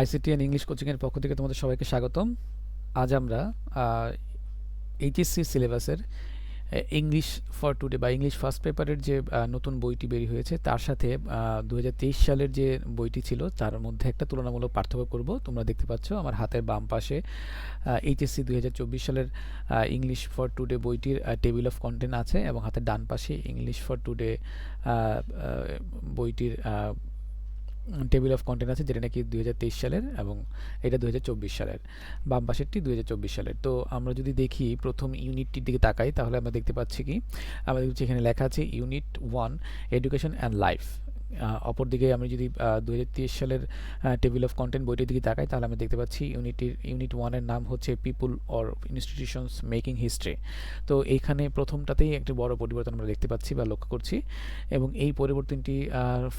ICT and English কোচিংয়ের পক্ষ থেকে তোমাদের সবাইকে স্বাগতম। আজ আমরা এইচএসসি সিলেবাসের ইংলিশ ফর টুডে বা ইংলিশ ফার্স্ট পেপারের যে নতুন বইটি বেরিয়ে হয়েছে, তার সাথে দু হাজার তেইশ সালের যে বইটি ছিল, তার মধ্যে একটা তুলনামূলক পার্থক্য করব। তোমরা দেখতে পাচ্ছ আমার হাতের বাম পাশে এইচএসসি দুই হাজার চব্বিশ সালের ইংলিশ ফর টুডে বইটির টেবিল অফ কন্টেন্ট আছে এবং হাতের ডান পাশে ইংলিশ ফর টুডে বইটির টেবিল অফ কন্টেন্ট আছে, যেটা নাকি দু হাজার তেইশ সালের এবং এটা দু হাজার চব্বিশ সালের। বাম পাশেরটি চব্বিশ সালের। তো আমরা যদি দেখি প্রথম ইউনিটটির দিকে তাকাই, তাহলে আমরা দেখতে পাচ্ছি কি? আমাদের এখানে লেখা আছে, unit one, education and life. অপরদিকে আমি যদি দু হাজার তেইশ সালের টেবিল অফ কন্টেন্ট বইটির দিকে তাকাই, তাহলে আমি দেখতে পাচ্ছি ইউনিটির, ইউনিট ওয়ানের নাম হচ্ছে people or institutions making history তো এইখানে প্রথমটাতেই একটি বড় পরিবর্তন আমরা দেখতে পাচ্ছি বা লক্ষ্য করছি এবং এই পরিবর্তনটি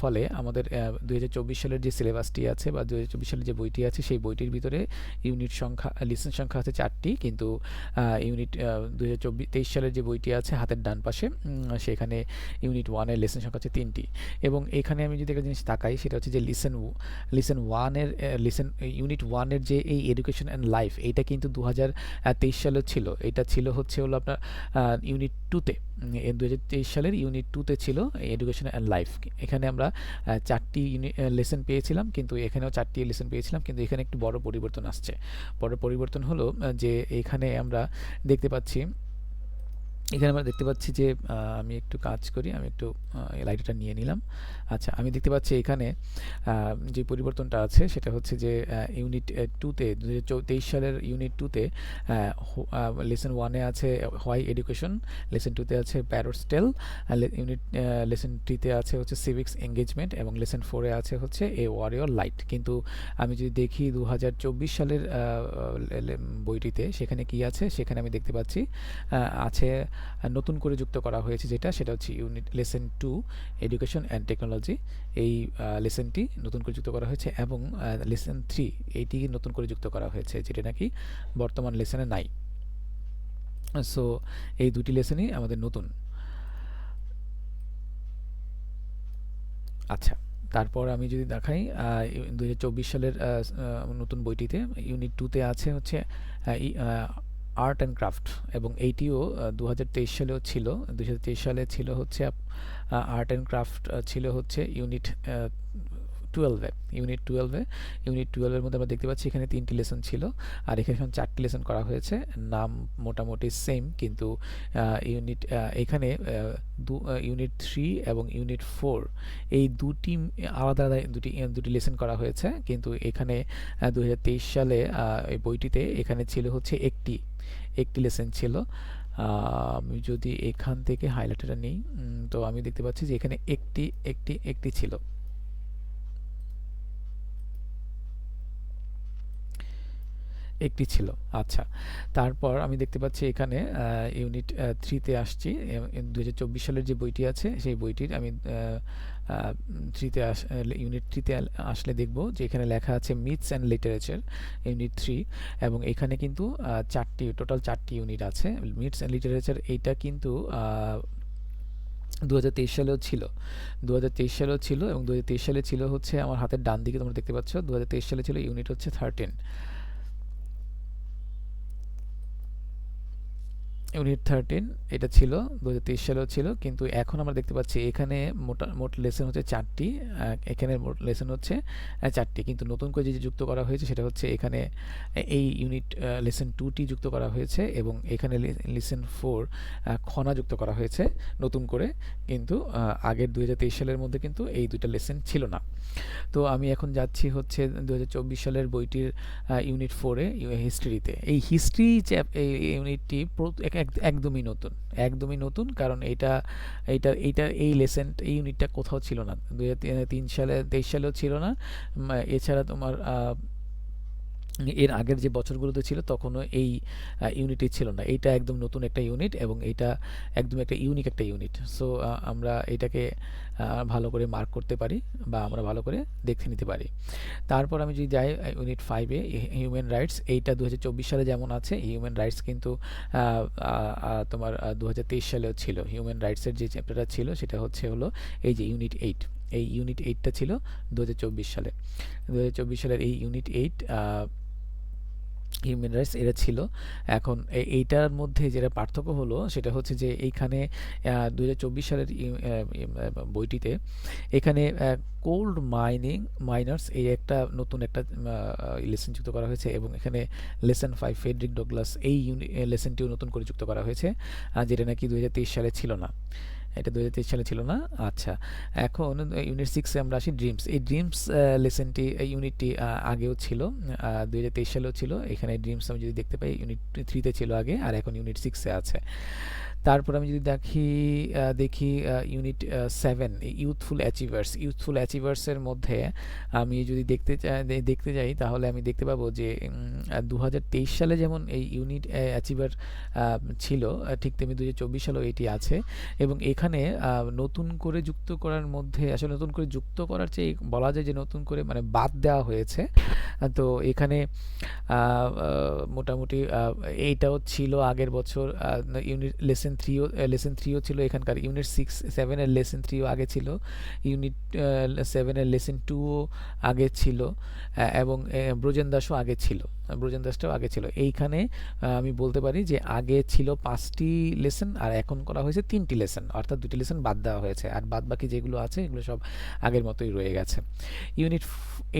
ফলে আমাদের দু হাজার চব্বিশ সালের যে সিলেবাসটি আছে বা দুহাজার চব্বিশ সালের যে বইটি আছে, সেই বইটির ভিতরে ইউনিট সংখ্যা, লিসন সংখ্যা আছে চারটি, কিন্তু ইউনিট দু হাজার তেইশ সালের যে বইটি আছে হাতের ডান পাশে সেখানে ইউনিট ওয়ানের লেসন সংখ্যা আছে তিনটি। এবং এখানে আমি যদি একটা জিনিস তাকাই, সেটা হচ্ছে যে লিসেন লিসেন ওয়ানের লিসেন ইউনিট ওয়ানের যে এই এডুকেশন অ্যান্ড লাইফ এইটা কিন্তু দু হাজার তেইশ সালে ছিল। এটা ছিল হচ্ছে হলো আপনার ইউনিট টুতে দু হাজার তেইশ সালের ইউনিট টুতে ছিল এডুকেশন অ্যান্ড লাইফ এখানে আমরা চারটি লেসন পেয়েছিলাম, কিন্তু এখানেও চারটি লেসন পেয়েছিলাম, কিন্তু এখানে একটু বড় পরিবর্তন আসছে। বড় পরিবর্তন হলো যে এখানে আমরা দেখতে পাচ্ছি এখানে আমরা দেখতে পাচ্ছি যে আমি একটু কাজ করি, আমি একটু লাইটটা নিয়ে নিলাম। আচ্ছা আমি দেখতে পাচ্ছি এখানে যে পরিবর্তনটা আছে, সেটা হচ্ছে যে ইউনিট টুতে দু তেইশ সালের ইউনিট টুতে লেসন ওয়ানে আছে হোয়াই এডুকেশন লেসন টুতে আছে প্যারোস্টেল ইউনিট লেসন থ্রিতে আছে হচ্ছে সিভিক্স এঙ্গেজমেন্ট এবং লেসন ফোরে আছে হচ্ছে এ ওয়ারিয়র লাইট কিন্তু আমি যদি দেখি দু হাজার চব্বিশ সালের বইটিতে, সেখানে কি আছে? সেখানে আমি দেখতে পাচ্ছি আছে নতুন করে যুক্ত করা হয়েছে যেটা, সেটা হচ্ছে unit lesson two education and technology এই লেসনটি নতুন করে যুক্ত করা হয়েছে এবং লেসন থ্রি এইটি নতুন করে যুক্ত করা হয়েছে, যেটা নাকি বর্তমান লেসনে নাই। সো এই দুটি লেসনই আমাদের নতুন। আচ্ছা তারপর আমি যদি দেখাই দু সালের নতুন বইটিতে ইউনিট টুতে আছে হচ্ছে আর্ট অ্যান্ড ক্রাফট এবং এইটিও দু হাজার তেইশ সালেও ছিল। দু হাজার তেইশ সালে ছিল হচ্ছে আর্ট অ্যান্ড ক্রাফট ছিল হচ্ছে ইউনিট টুয়েলভে ইউনিট টুয়েলভে ইউনিট টুয়েলভের মধ্যে আমরা দেখতে পাচ্ছি এখানে তিনটি লেসন ছিল। আর এখানে এখন চারটি লেসন করা হয়েছে। নাম মোটামুটি সেম কিন্তু ইউনিট এখানে দু ইউনিট থ্রি এবং ইউনিট ফোর এই দুটি, আলাদা আলাদা দুটি দুটি লেসন করা হয়েছে। কিন্তু এখানে দু হাজার তেইশ সালে এই বইটিতে এখানে ছিল হচ্ছে একটি একটি লেসন ছিল। আমি, যদি এখান থেকে হাইলাইটারটা নিই তো আমি দেখতে পাচ্ছি যে এখানে একটি একটি একটি ছিল। একটি ছিল। আচ্ছা তারপর আমি দেখতে পাচ্ছি এখানে ইউনিট থ্রিতে আসছি। দু হাজার চব্বিশ সালের যে বইটি আছে, সেই বইটির আমি থ্রিতে আস ইউনিট থ্রিতে আসলে দেখব যে এখানে লেখা আছে myths and literature unit three এবং এখানে কিন্তু চারটি টোটাল চারটি ইউনিট আছে। মিথস অ্যান্ড লিটারেচার এইটা কিন্তু দু হাজার তেইশ সালেও ছিল। দু হাজার তেইশ সালেও ছিল এবং দু হাজার তেইশ সালে ছিল হচ্ছে আমার হাতের ডান দিকে, তোমরা দেখতে পাচ্ছ। দু হাজার তেইশ সালে ছিল ইউনিট হচ্ছে থার্টিন ইউনিট থার্টিন এটা ছিল দু হাজার তেইশ সালেও ছিল, কিন্তু এখন আমরা দেখতে পাচ্ছি এখানে মোটা, মোট লেসন হচ্ছে চারটি এখানে মোট লেসন হচ্ছে চারটি। কিন্তু নতুন করে যে যুক্ত করা হয়েছে সেটা হচ্ছে এখানে এই ইউনিট লেসন টুটি যুক্ত করা হয়েছে এবং এখানে লেসন ফোর খনা যুক্ত করা হয়েছে নতুন করে। কিন্তু আগের দু হাজার তেইশ সালের মধ্যে কিন্তু এই দুইটা লেসন ছিল না। তো আমি এখন যাচ্ছি হচ্ছে দু হাজার চব্বিশ সালের বইটির ইউনিট ফোরে হিস্ট্রিতে এই হিস্ট্রি চ্যাপ এই ইউনিটটি একদমই নতুন একদমই নতুন কারণ এটা এইটা এইটা, এই লেসেন এই ইউনিটটা কোথাও ছিল না। দু তিন সালে, তেইশ সালেও ছিল না। এছাড়া তোমার এর আগের যে বছরগুলোতে ছিল, তখনও এই ইউনিটই ছিল না। এইটা একদম নতুন একটা ইউনিট এবং এটা একদম একটা ইউনিক একটা ইউনিট সো আমরা এটাকে ভালো করে মার্ক করতে পারি বা আমরা ভালো করে দেখে নিতে পারি। তারপর আমি যদি যাই ইউনিট ফাইভে হিউম্যান রাইটস এইটা দু হাজার চব্বিশ সালে যেমন আছে হিউম্যান রাইটস কিন্তু তোমার দু হাজার তেইশ সালেও ছিল। হিউম্যান রাইটসের যে চ্যাপ্টারটা ছিল, সেটা হচ্ছে হলো এই যে ইউনিট এইট এই ইউনিট এইটটা ছিল দু হাজার চব্বিশ সালে। দু হাজার চব্বিশ সালের এই ইউনিট এইট হিউম্যান রাইটস এটা ছিল। এখন এইটার মধ্যে যেটা পার্থক্য হলো, সেটা হচ্ছে যে এইখানে দু হাজার চব্বিশ সালের বইটিতে এখানে কোল্ড মাইনিং মাইনার্স এই একটা নতুন একটা লেসন যুক্ত করা হয়েছে এবং এখানে লেসন ফাইভ ফেডরিক ডগলাস এই লেসনটিও নতুন করে যুক্ত করা হয়েছে যেটা নাকি দু হাজার তেইশ সালে ছিল না। এটা দুই হাজার তেইশ সালে ছিল না? আচ্ছা। এখন ইউনিট সিক্সে আমরা আসি ড্রিমস এই ড্রিমস লেসেনটি এই ইউনিটটি আগেও ছিল দুই হাজার তেইশ সালেও ছিল। এখানে ড্রিমস আমি যদি দেখতে পাই ইউনিট থ্রিতে ছিল আগে, আর এখন ইউনিট সিক্সে আছে। তারপর আমি যদি দেখি দেখি unit seven youthful achievers youthful অ্যাচিভার্সের মধ্যে আমি যদি দেখতে চা- দে- দেখতে যাই, তাহলে আমি দেখতে পাবো যে দু হাজার তেইশ সালে যেমন এই ইউনিট অ্যাচিভার ছিল ঠিক তেমনি দু হাজার চব্বিশ সালেও এটি আছে এবং এখানে নতুন করে যুক্ত করার মধ্যে, আসলে নতুন করে যুক্ত করার চেয়ে বলা যায় যে নতুন করে মানে বাদ দেওয়া হয়েছে। তো এখানে মোটামুটি এইটাও ছিল আগের বছর ইউনিট লেসেন থ্রিও লেসেন থ্রিও ছিল এখানকার। ইউনিট সিক্স সেভেনের লেসেন থ্রিও আগে ছিল। ইউনিট সেভেনের লেসেন টুও আগে ছিল এবং ব্রজেন দাসও আগে ছিল। ব্রজেন দাসটাও আগে ছিল। এইখানে আমি বলতে পারি যে আগে ছিল পাঁচটি লেসন আর এখন করা হয়েছে তিনটি লেসন অর্থাৎ দুটি লেসন বাদ দেওয়া হয়েছে। আর বাদ বাকি যেগুলো আছে, এগুলো সব আগের মতোই রয়ে গেছে। ইউনিট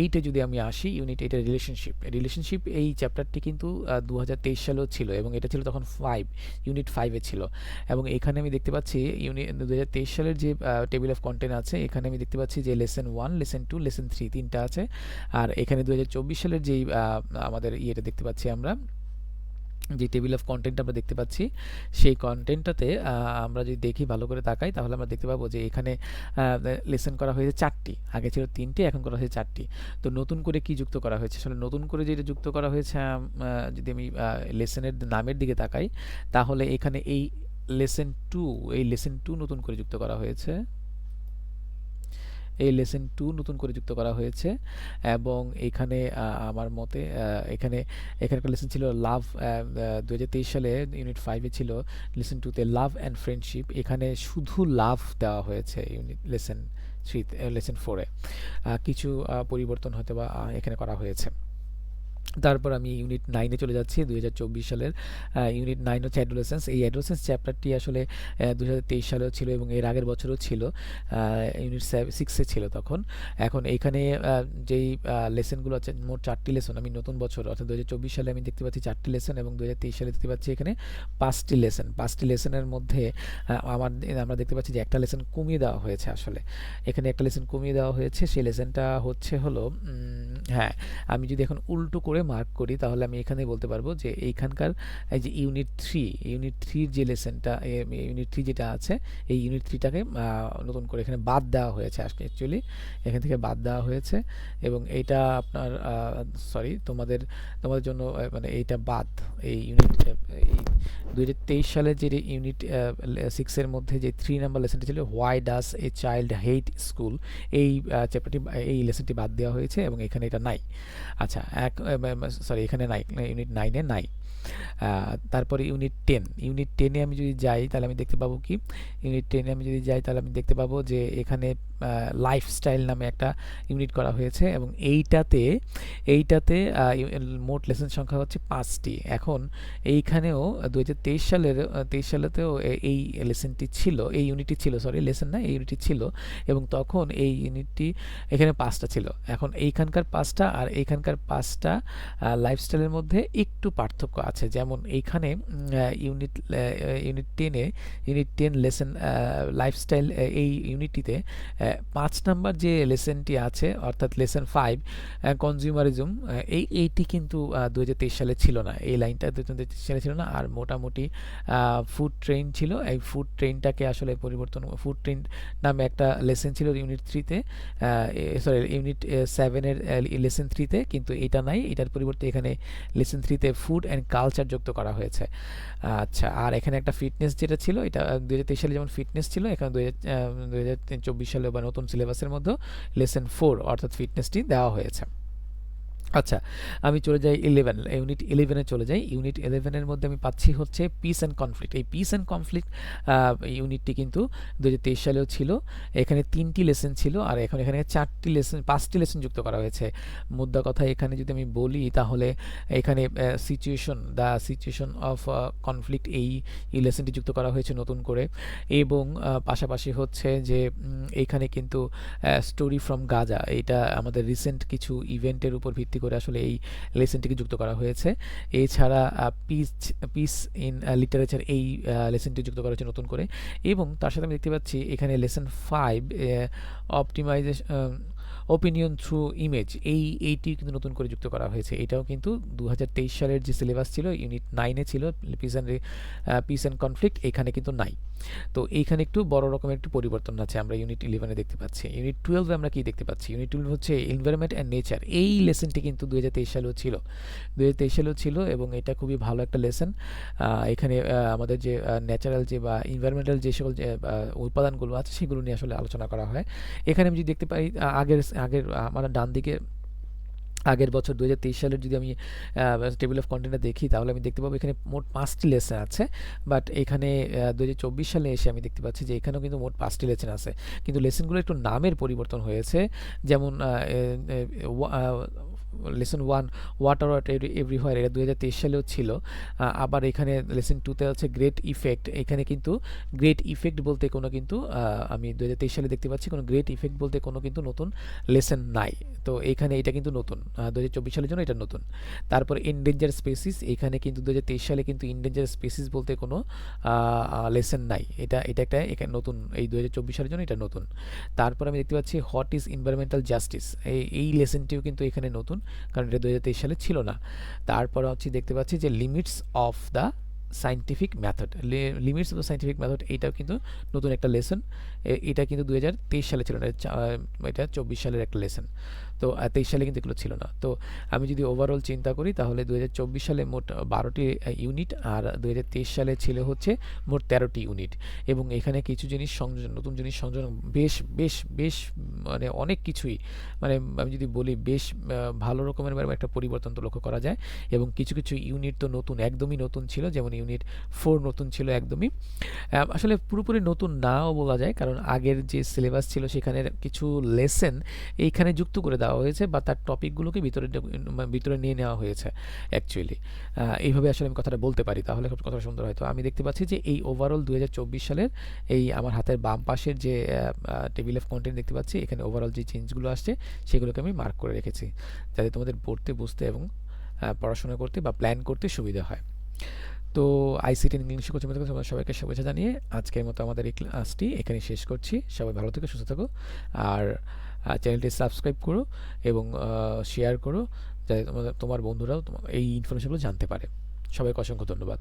এইটে যদি আমি আসি ইউনিট এইটের রিলেশনশিপ রিলেশনশিপ এই চ্যাপ্টারটি কিন্তু দু হাজার তেইশ সালেও ছিল এবং এটা ছিল তখন ফাইভ ইউনিট ফাইভে ছিল। এবং এখানে আমি দেখতে পাচ্ছি ইউনিট দু সালের যে টেবিল অফ কন্টেন্ট আছে, এখানে আমি দেখতে পাচ্ছি যে lesson one lesson two lesson three তিনটা আছে। আর এখানে দু সালের যেই আমাদের ইয়েটা দেখতে পাচ্ছি আমরা, যে টেবিল অফ কন্টেন্ট আমরা দেখতে পাচ্ছি, সেই কন্টেন্টটাতে আমরা যদি দেখি ভালো করে তাকাই, তাহলে আমরা দেখতে পাবো যে এখানে লেসন করা হয়েছে চারটি, আগে ছিল তিনটে, এখন করা হয়েছে চারটি। তো নতুন করে কি যুক্ত করা হয়েছে? আসলে নতুন করে যেটা যুক্ত করা হয়েছে যদি আমি লেসনের নামের দিকে তাকাই, তাহলে এখানে এই লেসন টু এই লেসন টু নতুন করে যুক্ত করা হয়েছে। এই লেসন টু নতুন করে যুক্ত করা হয়েছে এবং এখানে আমার মতে এখানে এখানকার লেসন ছিল লাভ দু হাজার তেইশ সালে ইউনিট ফাইভে ছিল লেসন টুতে লাভ অ্যান্ড ফ্রেন্ডশিপ এখানে শুধু লাভ দেওয়া হয়েছে ইউনিট লেসন থ্রি লেসন ফোরে কিছু পরিবর্তন হয়তো বা এখানে করা হয়েছে। তারপর আমি ইউনিট নাইনে চলে যাচ্ছি, দুই হাজার চব্বিশ সালের ইউনিট নাইন হচ্ছে অ্যাডোলেসেন্স এই অ্যাডোলেসেন্স চ্যাপ্টারটি আসলে দু হাজার তেইশ সালেও ছিল এবং এর আগের বছরও ছিল ইউনিট সিক্সে ছিল তখন। এখন এইখানে যেই লেসনগুলো আছে, মোট চারটি লেসন আমি নতুন বছর, অর্থাৎ দু হাজার চব্বিশ সালে আমি দেখতে পাচ্ছি চারটি লেসন এবং দু হাজার তেইশ সালে দেখতে পাচ্ছি এখানে পাঁচটি লেসন পাঁচটি লেসনের মধ্যে আমার, আমরা দেখতে পাচ্ছি যে একটা লেসন কমিয়ে দেওয়া হয়েছে আসলে। এখানে একটা লেসন কমিয়ে দেওয়া হয়েছে, সেই লেসনটা হচ্ছে হলো হ্যাঁ আমি যদি এখন উল্টো করে মার্ক করি, তাহলে আমি এখানে বলতে পারব যে এইখানকার এই যে ইউনিট থ্রি ইউনিট থ্রির যে লেসনটা ইউনিট থ্রি যেটা আছে, এই ইউনিট থ্রিটাকে নতুন করে এখানে বাদ দেওয়া হয়েছে আজকে অ্যাকচুয়ালি এখান থেকে বাদ দেওয়া হয়েছে এবং এইটা আপনার সরি তোমাদের তোমাদের জন্য মানে এইটা বাদ, এই ইউনিট এই দুই হাজার তেইশ সালে যে ইউনিট সিক্সের মধ্যে যে থ্রি নাম্বার লেসনটা ছিল why does a child hate school এই চ্যাপ্টারটি এই লেসনটি বাদ দেওয়া হয়েছে এবং এখানে এটা নাই। আচ্ছা এক সরি এখানে নাই ইউনিট নাইনে নাই তারপরে ইউনিট টেন ইউনিট টেনে আমি যদি যাই, তাহলে আমি দেখতে পাবো কি? ইউনিট টেনে আমি যদি যাই, তাহলে আমি দেখতে পাবো যে এখানে লাইফস্টাইল নামে একটা ইউনিট করা হয়েছে এবং এইটাতে এইটাতে মোট লেসন সংখ্যা হচ্ছে পাঁচটি। এখন এইখানেও দু হাজার তেইশ সালের তেইশ সালেতেও এই লেসনটি ছিল, এই ইউনিটটি ছিল সরি লেসন না, এই ইউনিটটি ছিল এবং তখন এই ইউনিটটি এখানে পাঁচটা ছিল। এখন এইখানকার পাঁচটা আর এইখানকার পাঁচটা লাইফস্টাইলের মধ্যে একটু পার্থক্য আছে। যেমন এইখানে ইউনিট ইউনিট টেনে ইউনিট টেন লেসন লাইফস্টাইল এই ইউনিটটিতে পাঁচ নাম্বার যে লেসনটি আছে, অর্থাৎ লেসন ফাইভ কনজিউমারিজম এই এইটি কিন্তু দু হাজার তেইশ সালে ছিল না। এই লাইনটা দু হাজার তেইশ সালে ছিল না, আর মোটামুটি ফুড ট্রেন ছিল। এই ফুড ট্রেনটাকে আসলে পরিবর্তন ফুড ট্রেন নামে একটা লেসন ছিল ইউনিট থ্রিতে সরি ইউনিট সেভেনের লেসন থ্রিতে কিন্তু এটা নাই। এটার পরিবর্তে এখানে লেসন থ্রিতে ফুড অ্যান্ড কালচার যুক্ত করা হয়েছে। আচ্ছা আর এখানে একটা ফিটনেস যেটা ছিল, এটা দু হাজার তেইশ সালে যেমন ফিটনেস ছিল, এখানে দু হাজার চব্বিশ সালে বা নতুন সিলেবাসের মধ্যে লেসন ফোর অর্থাৎ ফিটনেসটি দেওয়া হয়েছে। আচ্ছা আমি চলে যাই ইলেভেন ইউনিট ইলেভেনে চলে যাই। ইউনিট ইলেভেনের মধ্যে আমি পাচ্ছি হচ্ছে পিস অ্যান্ড কনফ্লিক্ট এই পিস অ্যান্ড কনফ্লিক্ট ইউনিটটি কিন্তু দু হাজার তেইশ সালেও ছিল। এখানে তিনটি লেসন ছিল আর এখন এখানে চারটি লেসন পাঁচটি লেসন যুক্ত করা হয়েছে। মুদ্রা কথা এখানে যদি আমি বলি তাহলে এখানে situation the situation of conflict এই লেসনটি যুক্ত করা হয়েছে নতুন করে। এবং পাশাপাশি হচ্ছে যে এখানে কিন্তু স্টোরি ফ্রম গাজা এটা আমাদের রিসেন্ট কিছু ইভেন্টের উপর ভিত্তি করে আসলে এই লেসনটিকে যুক্ত করা হয়েছে। এছাড়া পিস পিস ইন লিটারেচার এই লেসনটি যুক্ত করা হয়েছে নতুন করে। এবং তার সাথে আমি দেখতে পাচ্ছি এখানে lesson five optimisation opinion through image এই, এইটি কিন্তু নতুন করে যুক্ত করা হয়েছে। এটাও কিন্তু দু হাজার তেইশ সালের যে সিলেবাস ছিল ইউনিট নাইনে ছিল peace and peace and conflict এখানে কিন্তু নাই। তো এইখানে একটু বড় রকমের একটু পরিবর্তন আছে, আমরা ইউনিট ইলেভেনে দেখতে পাচ্ছি। ইউনিট টুয়েলভে আমরা কি দেখতে পাচ্ছি? ইউনিট টুয়েলভ হচ্ছে এনভায়রনমেন্ট অ্যান্ড নেচার এই লেসনটি কিন্তু দু হাজার তেইশ সালেও ছিল। দু হাজার তেইশ সালেও ছিল এবং এটা খুবই ভালো একটা লেসন এখানে আমাদের যে ন্যাচারাল যে বা এনভায়রনমেন্টাল যে সকল, যে উপাদানগুলো আছে সেগুলো নিয়ে আসলে আলোচনা করা হয়। এখানে আমি যদি দেখতে পাই আগের আগের আমার ডান দিকে আগের বছর দু সালের যদি আমি টেবিল অফ কন্টেন্টটা দেখি, তাহলে আমি দেখতে পাবো এখানে মোট পাঁচটি লেসন আছে। বাট এখানে দু হাজার চব্বিশ সালে এসে আমি দেখতে পাচ্ছি যে এখানেও কিন্তু মোট পাঁচটি লেসন আছে। কিন্তু লেসনগুলো একটু নামের পরিবর্তন হয়েছে। যেমন lesson one water water everywhere এটা দু হাজার তেইশ সালেও ছিল। আবার এখানে লেসন টুতে হচ্ছে গ্রেট ইফেক্ট এখানে কিন্তু গ্রেট ইফেক্ট বলতে কোনো কিন্তু আমি দুহাজার তেইশ সালে দেখতে পাচ্ছি, কোনো গ্রেট ইফেক্ট বলতে কোনো কিন্তু নতুন লেসন নাই। তো এখানে এটা কিন্তু নতুন। দু হাজার চব্বিশ সালের জন্য এটা নতুন। তারপর ইনডেঞ্জার স্পেসিস এখানে কিন্তু দু হাজার তেইশ সালে কিন্তু ইনডেঞ্জার স্পেসিস বলতে কোনো লেসন নাই। এটা এটা একটা এখানে নতুন, এই দুহাজার চব্বিশ সালের জন্য এটা নতুন। তারপর আমি দেখতে পাচ্ছি হোয়াট ইজ এনভায়রনমেন্টাল জাস্টিস এই এই লেসনটিও কিন্তু এখানে নতুন। কারণ এটা দুই হাজার তেইশ সালে ছিল না। তারপর হচ্ছে দেখতে পাচ্ছি যে limits of the scientific method limits of the scientific method এইটাও কিন্তু নতুন একটা লেসন এটা কিন্তু দুই হাজার তেইশ সালে ছিল না, এটা চব্বিশ সালের একটা লেসন তো তেইশ সালে কিন্তু এগুলো ছিল না। তো, আমি যদি ওভারঅল চিন্তা করি, তাহলে দু হাজার চব্বিশ সালে মোট বারোটি ইউনিট আর দুই হাজার তেইশ সালে ছিল হচ্ছে মোট তেরোটি ইউনিট এবং এখানে কিছু জিনিস সংযোজন, নতুন জিনিস সংযোজন বেশ বেশ বেশ মানে অনেক কিছুই মানে আমি যদি বলি বেশ ভালো রকমের মানে একটা পরিবর্তন তো লক্ষ্য করা যায়। এবং কিছু কিছু ইউনিট তো নতুন, একদমই নতুন ছিল, যেমন ইউনিট ফোর নতুন ছিল একদমই। আসলে পুরোপুরি নতুন নাও বলা যায়, কারণ আগের যে সিলেবাস ছিল সেখানে কিছু লেসেন এইখানে যুক্ত করে দেওয়া হয়েছে বা তার টপিকগুলোকে ভিতরে মানে ভিতরে নিয়ে নেওয়া হয়েছে অ্যাকচুয়ালি এইভাবে আসলে আমি কথাটা বলতে পারি, তাহলে কথাটা সুন্দর হয়তো আমি দেখতে পাচ্ছি যে এই ওভারঅল দু হাজার চব্বিশ সালের এই আমার হাতের বাম পাশের যে টেবিল অফ কন্টেন্ট দেখতে পাচ্ছি, এখানে ওভারঅল যে চেঞ্জগুলো আসছে, সেগুলোকে আমি মার্ক করে রেখেছি, যাতে তোমাদের পড়তে, বুঝতে এবং পড়াশোনা করতে বা প্ল্যান করতে সুবিধা হয়। তো আইসিটি ইংলিশ কোচিং তোমাদের সবাইকে শুভেচ্ছা জানিয়ে আজকের মতো আমাদের এই ক্লাসটি এখানে শেষ করছি। সবাই ভালো থেকো, সুস্থ থাকো। আর চ্যানেলটি সাবস্ক্রাইব করো এবং শেয়ার করো যাতে তোমাদের, তোমার বন্ধুরাও এই ইনফরমেশনগুলো জানতে পারে। সবাইকে অসংখ্য ধন্যবাদ।